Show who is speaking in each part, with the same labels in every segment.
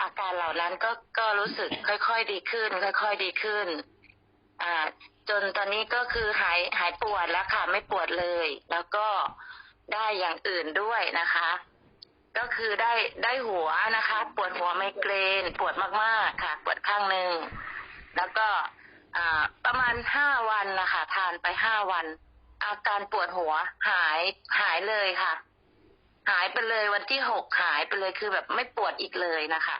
Speaker 1: อาการเหล่านั้นก็ก็รู้สึกค่อย ๆ ดีขึ้น ค่อย ๆ ดีขึ้น อ่า จนตอนนี้ก็คือหายหายปวดแล้วค่ะ ไม่ปวดเลย แล้วก็ได้อย่างอื่นด้วยนะคะ ก็คือได้ได้หัวนะคะ ปวดหัวไมเกรน ปวดมากๆค่ะ ปวดข้างหนึ่งแล้วก็อ่าประมาณห้าวันนะคะทานไปห้าวัน อาการปวดหัวหายหายเลยค่ะ หายไปเลยวันที่หกหายไปเลยคือแบบไม่ปวดอีกเลยนะคะ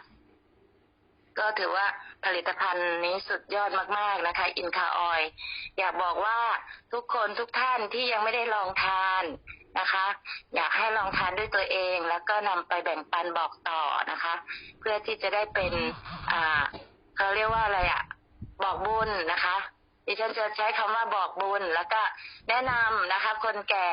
Speaker 1: ก็ถือว่าผลิตภัณฑ์นี้สุดยอดมาก ๆนะคะ อินคาออย อยากบอกว่าทุกคนทุกท่านที่ยังไม่ได้ลองทานนะคะ อยากให้ลองทานด้วยตัวเอง แล้วก็นำไปแบ่งปันบอกต่อนะคะ เพื่อที่จะได้เป็น อ่าเขาเรียกว่าอะไรอะบอกบุญนะคะ ดิฉันจะใช้คำว่าบอกบุญ แล้วก็แนะนำนะคะ คนแก่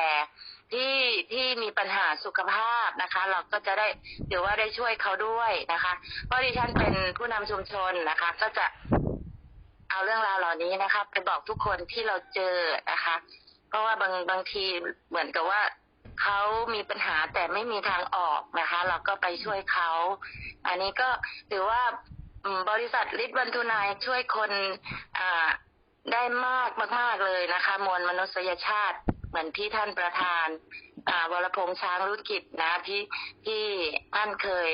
Speaker 1: ที่ที่มีปัญหาสุขภาพนะคะ เราก็จะได้ถือว่าได้ช่วยเขาด้วยนะคะ เพราะดิฉันเป็นผู้นำชุมชนนะคะ ก็จะเอาเรื่องราวเหล่านี้นะคะไปบอกทุกคนที่เราเจอนะคะ เพราะว่าบางบางทีเหมือนกับว่าเขามีปัญหาแต่ไม่มีทางออกนะคะ เราก็ไปช่วยเขา อันนี้ก็ถือว่าบริษัทลิทวันทุนายช่วยคนอ่า ได้มากมาก ๆเลยนะคะ มวลมนุษยชาติเหมือนที่ท่านประธานวรพงษ์ช้างรุกิจนะที่ที่ท่านเคย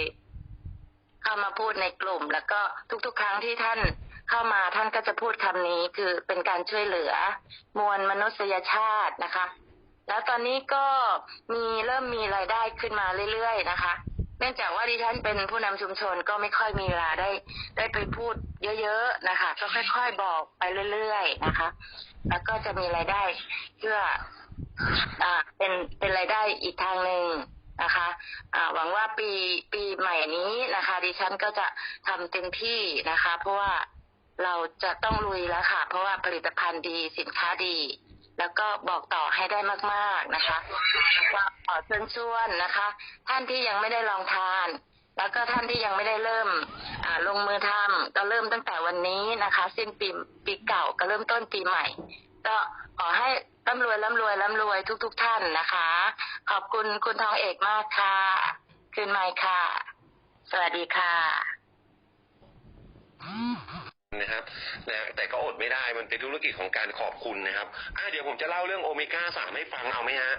Speaker 1: เข้ามาพูดในกลุ่ม แล้วก็ทุก ๆ ครั้งที่ท่านเข้ามาท่านก็จะพูดคำนี้คือเป็นการช่วยเหลือ มวลมนุษยชาตินะคะ แล้วตอนนี้ก็มีเริ่มมีรายได้ขึ้นมาเรื่อยๆนะคะ นื่องจากว่าดิฉันเป็นผู้นำชุมชนก็ไม่ค่อยมีเวลาได้ ได้ไปพูดเยอะๆนะคะ ก็ค่อยๆบอกไปเรื่อยๆนะคะ แล้วก็จะมีรายได้เพื่ออ่าเป็นเป็นรายได้อีกทางหนึ่งนะคะอ่าหวังว่าปีปีใหม่นี้นะคะ ดิฉันก็จะทำเต็มที่นะคะ เพราะว่าเราจะต้องลุยแล้วค่ะ เพราะว่าผลิตภัณฑ์ดีสินค้าดี แล้วก็บอกต่อให้ได้มากๆนะคะแล้วก็ขอเชิญชวนนะคะ ท่านที่ยังไม่ได้ลองทาน แล้วก็ท่านที่ยังไม่ได้เริ่มลงมือทำก็เริ่มตั้งแต่วันนี้นะคะสิ้นปีปีเก่าก็เริ่มต้นปีใหม่ ก็ขอให้ร่ำรวยร่ำรวยร่ำรวยทุกๆท่านนะคะ ขอบคุณคุณทองเอกมากค่ะ คืนไมค์ค่ะ สวัสดีค่ะ
Speaker 2: นะครับนะแต่ก็อดไม่ได้มันเป็นธุรกิจของการขอบคุณนะครับอ่าเดี๋ยวผมจะเล่าเรื่องโอเมก้าสามให้ฟังเอาไหมฮะ